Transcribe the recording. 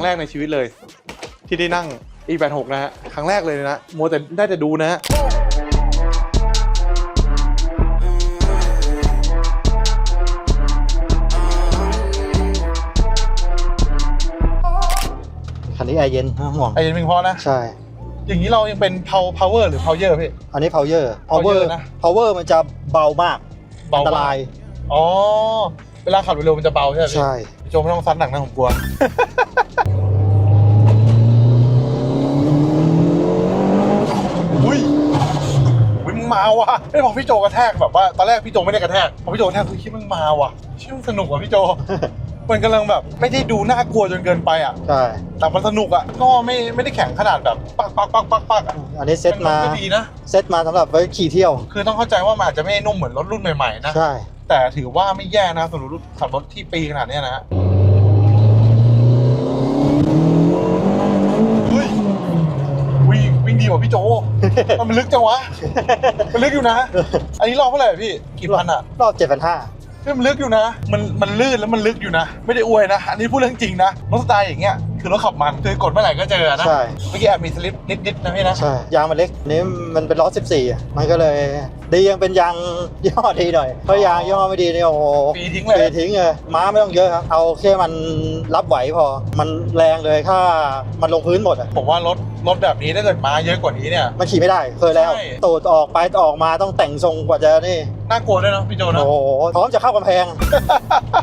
รั้งแรกในชีวิตเลย ที่ได้นั่ง E86 นะฮะครั้งแรกเลยนะมัวแต่ได้แต่ดูนะฮะคันนี้แอร์เย็นไม่ต้องห่วงไอ้ยังเพียงพอนะ ใช่ อย่างนี้เรายังเป็น pow- power หรือ power พี่ อันนี้ power power power นะ power มันจะเบามากเบาอันตรายอ๋อ เวลาขับเร็วๆมันจะเบาใช่ไหมพี่ใช่ พี่โจไม่ต้องซัดหนักนะผมกลัว อุ้ยอุ้ย มึงมาว่ะไอ้ยพอพี่โจกระแทกแบบว่าตอนแรกพี่โจไม่ได้กระแทกพอพี่โจกระแทกคือคิดมึงมาว่ะชื่อมันสนุกว่ะพี่โจ มันกำลังแบบไม่ได้ดูน่ากลัวจนเกินไปอะใช่ แต่มันสนุกอะก็ไม่ไม่ได้แข่งขนาดแบบปักปักปักปักปักอะอันนี้เซ็ตมานก็ดีนะเซ็ตมาสำหรับไว้ขี่เที่ยว คือต้องเข้าใจว่ามันอาจจะไม่นุ่มเหมือนรถรุ่นใหม่ๆนะใช่แต่ถือว่าไม่แย่นะสำหรับรถขับรถที่ปีขนาดเนี้ยนะฮะเฮ้ย ว่าพี่โจ มันลึกจังวะ มันลึกอยู่นะ อันนี้รอบเท่าไหร่พี่ กี่พันอะ รอบเจ็ดพันห้า เฮ้ยมันลึกอยู่นะ มันมันลื่นแล้วมันลึกอยู่นะ ไม่ได้อวยนะ อันนี้พูดเรื่องจริงนะ รถสไตล์อย่างเงี้ย คือรถขับมันคือกดเมื่อไหร่ก็เจอนะ ใช่ เมื่อกี้แอบมีสลิปนิดๆนะพี่นะ ใช่ ยางมันเล็กอันนี้มันเป็นล้อ14อะมันก็เลย ดียังเป็นยางยี่ห้อดีหน่อย เพราะยางยี่ห้อไม่ดีนี่โอ้โหปีทิ้งเลย ปีทิ้งเลยม้าไม่ต้องเยอะครับ เอาแค่มันรับไหวพอ มันแรงเลยถ้ามันลงพื้นหมดอะผมว่ารถรถแบบนี้ถ้าเกิดมาเยอะกว่านี้เนี่ย มันขี่ไม่ได้ เคยแล้ว ใช่ ตูดออกไปออกมาต้องแต่งทรงกว่าจะนี่ น่ากลัวด้วยเนาะพี่โจเนาะ โอ้โหพร้อมจะเข้ากำแพง